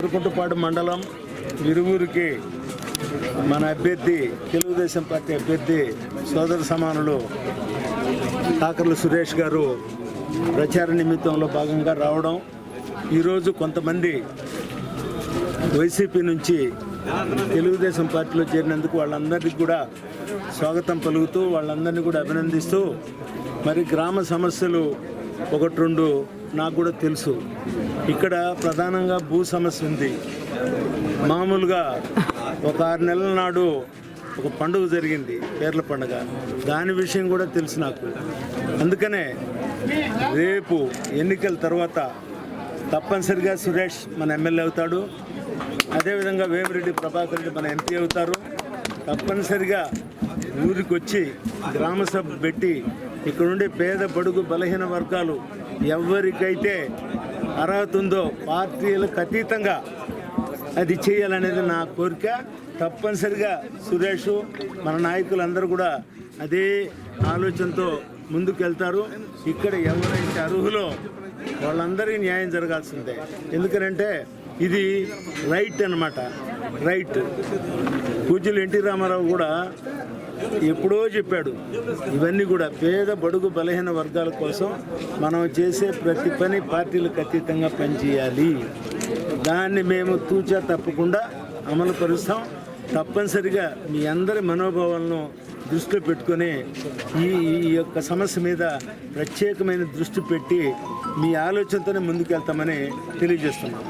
తిరుకుంటపాడు మండలం ఇరువురికి మన అభ్యర్థి తెలుగుదేశం పార్టీ అభ్యర్థి సోదర సమానులు కాకర్ల సురేష్ గారు ప్రచార నిమిత్తంలో భాగంగా రావడం. ఈరోజు కొంతమంది వైసీపీ నుంచి తెలుగుదేశం పార్టీలో చేరినందుకు వాళ్ళందరికీ కూడా స్వాగతం పలుకుతూ వాళ్ళందరినీ కూడా అభినందిస్తూ మరి గ్రామ సమస్యలు ఒకటి రెండు నాకు కూడా తెలుసు. ఇక్కడ ప్రధానంగా భూ సమస్య ఉంది. మామూలుగా ఒక ఆరు నెలల నాడు ఒక పండుగ జరిగింది పేర్ల పండుగ. దాని విషయం కూడా తెలుసు నాకు. అందుకనే రేపు ఎన్నికల తర్వాత తప్పనిసరిగా సురేష్ మన ఎమ్మెల్యే అవుతాడు. అదేవిధంగా వేమిరెడ్డి ప్రభాకర్ రెడ్డి మన ఎంపీ అవుతారు. తప్పనిసరిగా ఊరికి వచ్చి గ్రామ సభ పెట్టి ఇక్కడ ఉండే పేద బడుగు బలహీన వర్గాలు ఎవరికైతే అర్హత ఉందో పార్టీలకు అతీతంగా అది చేయాలనేది నా కోరిక. తప్పనిసరిగా సురేష్ మన నాయకులందరూ కూడా అదే ఆలోచనతో ముందుకు వెళ్తారు ఇక్కడ ఎవరైతే అర్హులో వాళ్ళందరికీ న్యాయం జరగాల్సిందే. ఎందుకనంటే ఇది రైట్ అన్నమాట. రైట్. పూజ్యులు ఎన్టీ రామారావు కూడా ఎప్పుడో చెప్పాడు ఇవన్నీ కూడా పేద బడుగు బలహీన వర్గాల కోసం మనం చేసే ప్రతి పని పార్టీలకు అతీతంగా పనిచేయాలి. దాన్ని మేము తూచా తప్పకుండా అమలు పరుస్తాం. తప్పనిసరిగా మీ అందరి మనోభావాలను దృష్టిలో పెట్టుకొని ఈ ఈ యొక్క సమస్య మీద ప్రత్యేకమైన దృష్టి పెట్టి మీ ఆలోచనతోనే ముందుకెళ్తామని తెలియజేస్తున్నాం.